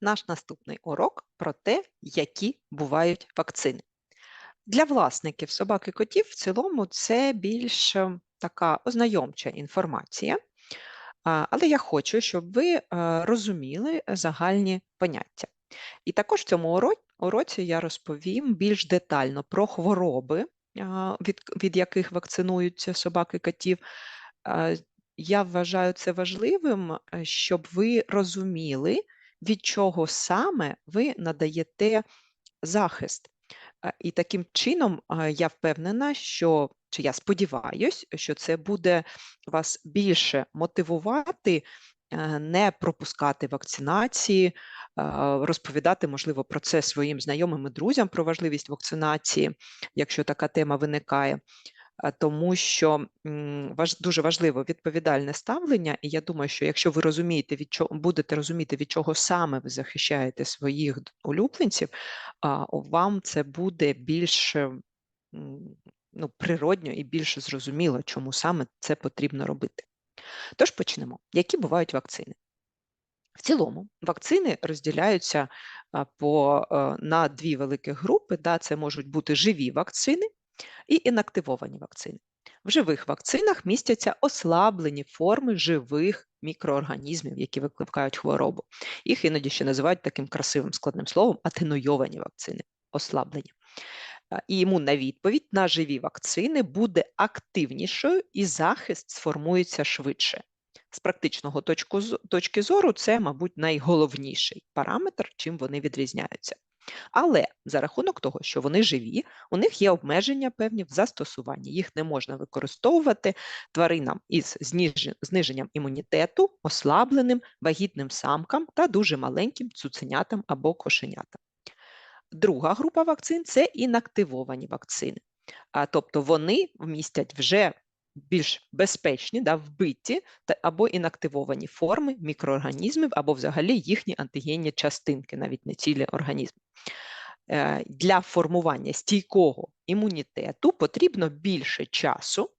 наш наступний урок про те, які бувають вакцини. Для власників собак і котів в цілому це більш е, така ознайомча інформація, але я хочу, щоб ви е, розуміли загальні поняття. І також в цьому уроці я розповім більш детально про хвороби, від, від яких вакцинуються собак і котів. Я вважаю це важливим, е, щоб ви розуміли, від чого саме ви надаєте захист. Е, І таким чином е, я впевнена, що чи я сподіваюсь, що це буде вас більше мотивувати е, не пропускати вакцинації, розповідати, можливо, про це своїм знайомим і друзям про важливість вакцинації, якщо така тема виникає. А, Тому що дуже важливо відповідальне ставлення, і я думаю, що якщо ви розумієте, від чого будете розуміти, від чого саме ви захищаєте своїх улюбленців, вам це буде більш е, ну, природньо і більш зрозуміло, чому саме це потрібно робити. Тож почнемо. Які бувають вакцини? В цілому вакцини розділяються по, е, на дві великі групи. Да, це можуть бути живі вакцини і інактивовані вакцини. В живих вакцинах містяться ослаблені форми живих мікроорганізмів, які викликають хворобу. Їх іноді ще називають таким красивим складним словом атенуйовані вакцини, ослаблені. І імунна відповідь на живі вакцини буде активнішою і захист сформується швидше. З практичного точку, точки зору, це, мабуть, найголовніший параметр, чим вони відрізняються. Але за рахунок того, що вони живі, у них є обмеження певні в застосуванні. Їх не можна використовувати тваринам із зниженням імунітету, ослабленим, вагітним самкам та дуже маленьким цуценятам або кошенятам. Друга група вакцин це інактивовані вакцини. А, тобто вони вмістять вже більш безпечні, да, вбиті та, або інактивовані форми мікроорганізмів, або взагалі їхні антигенні частинки, навіть не цілі організми. Е, Для формування стійкого імунітету потрібно більше часу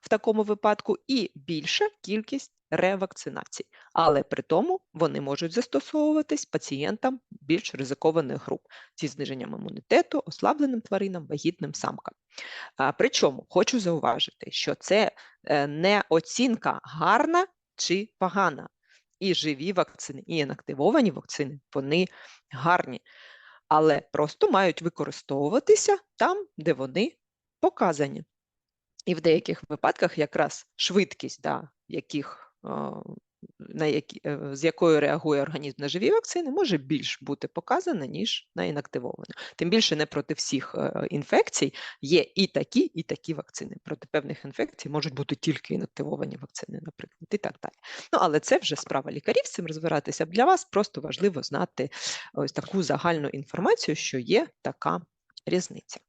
в такому випадку і більша кількість ревакцинацій. Але при тому вони можуть застосовуватись пацієнтам більш ризикованих груп зі зниженням імунітету, ослабленим тваринам, вагітним самкам. Причому хочу зауважити, що це е, не оцінка гарна чи погана. І живі вакцини, і інактивовані вакцини вони гарні, але просто мають використовуватися там, де вони показані. І в деяких випадках якраз швидкість, да, яких, на які, е, з якою реагує організм на живі вакцини, може більш бути показана, ніж на інактивовану. Тим більше не проти всіх е, інфекцій є і такі, і такі вакцини. Проти певних інфекцій можуть бути тільки інактивовані вакцини, наприклад, і так далі. Ну, але це вже справа лікарів з цим розбиратися. Для вас просто важливо знати ось таку загальну інформацію, що є така різниця.